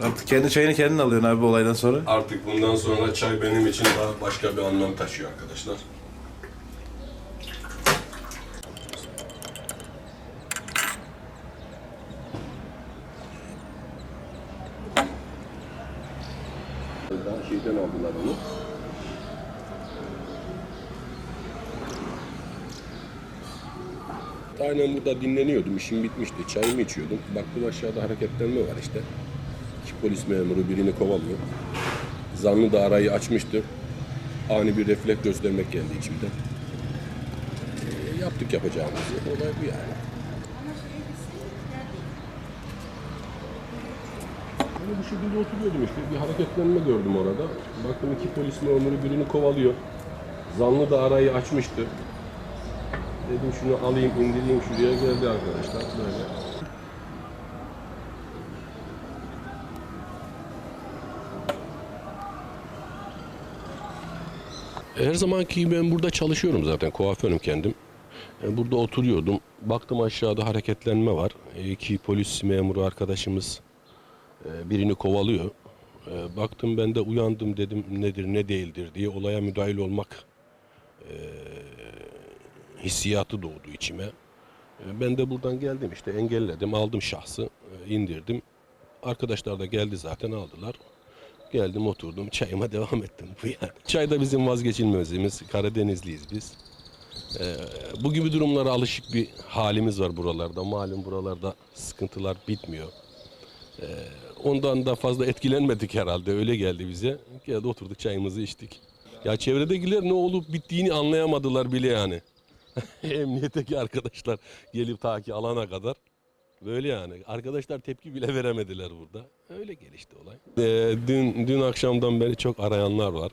Artık kendi çayını kendin alıyorsun abi bu olaydan sonra. Artık bundan sonra çay benim için daha başka bir anlam taşıyor arkadaşlar. Şeyden aldılar onu. Aynen burada dinleniyordum. İşim bitmişti. Çayımı içiyordum. Baktım aşağıda hareketlenme var işte. Polis memuru birini kovalıyor. Zanlı da arayı açmıştı. Ani bir refleks göstermek geldi içimden. Ee, yaptık yapacağımızı. Olay bu yani. Ben bu şekilde oturuyordum işte. Bir hareketlenme gördüm orada. Baktım iki polis memuru birini kovalıyor. Zanlı da arayı açmıştı. Dedim şunu alayım indireyim şuraya geldi arkadaşlar böyle. Her zamanki ben burada çalışıyorum zaten kuaförüm kendim. E, Burada oturuyordum. Baktım aşağıda hareketlenme var. E, İki polis memuru arkadaşımız e, birini kovalıyor. E, Baktım ben de uyandım dedim nedir ne değildir diye olaya müdahil olmak e, hissiyatı doğdu içime. E, Ben de buradan geldim işte engelledim aldım şahsı e, indirdim. Arkadaşlar da geldi zaten aldılar. Geldim oturdum çayıma devam ettim bu yani. Çay da bizim vazgeçilmezimiz. Karadenizliyiz biz. Ee, bu gibi durumlara alışık bir halimiz var buralarda. Malum buralarda sıkıntılar bitmiyor. Ee, ondan da fazla etkilenmedik herhalde. Öyle geldi bize. Geldi oturduk çayımızı içtik. Ya çevredekiler ne olup bittiğini anlayamadılar bile yani. Emniyetteki arkadaşlar gelip ta ki alana kadar. Böyle yani. Arkadaşlar tepki bile veremediler burada. Öyle gelişti olay. Ee, dün dün akşamdan beri çok arayanlar var.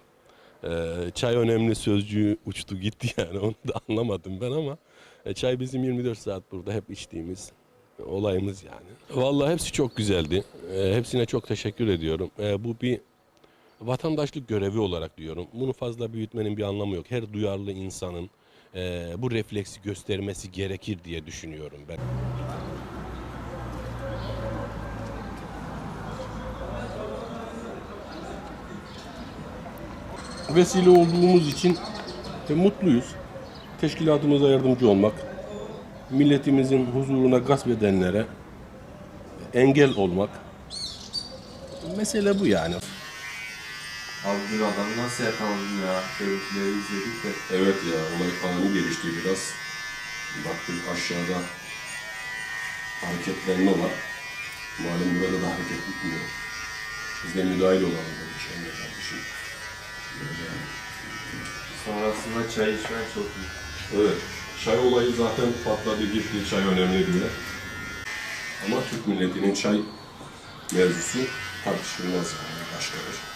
Ee, çay önemli sözcüğü uçtu gitti yani onu da anlamadım ben ama e, çay bizim 24 saat burada hep içtiğimiz olayımız yani. Vallahi hepsi çok güzeldi. Ee, hepsine çok teşekkür ediyorum. Ee, bu bir vatandaşlık görevi olarak diyorum. Bunu fazla büyütmenin bir anlamı yok. Her duyarlı insanın e, bu refleksi göstermesi gerekir diye düşünüyorum ben. Vesile olduğumuz için e, mutluyuz. Teşkilatımıza yardımcı olmak, milletimizin huzuruna gasp edenlere engel olmak. Mesele bu yani. Abi dün adam nasıl yakalandı ya? Görüntüleri izledik de. Evet ya olay ani gelişti biraz. Baktık aşağıda hareketlenme var. Malum burada da hareket bitmiyor. Biz de müdahil olalım dedik Emre kardeşim. Sonrasında çay içmen çok iyi. Evet. Çay olayı zaten patladı gitti. Çay önemli diye. Ama Türk milletinin çay mevzusu tartışılmaz yani başkadır.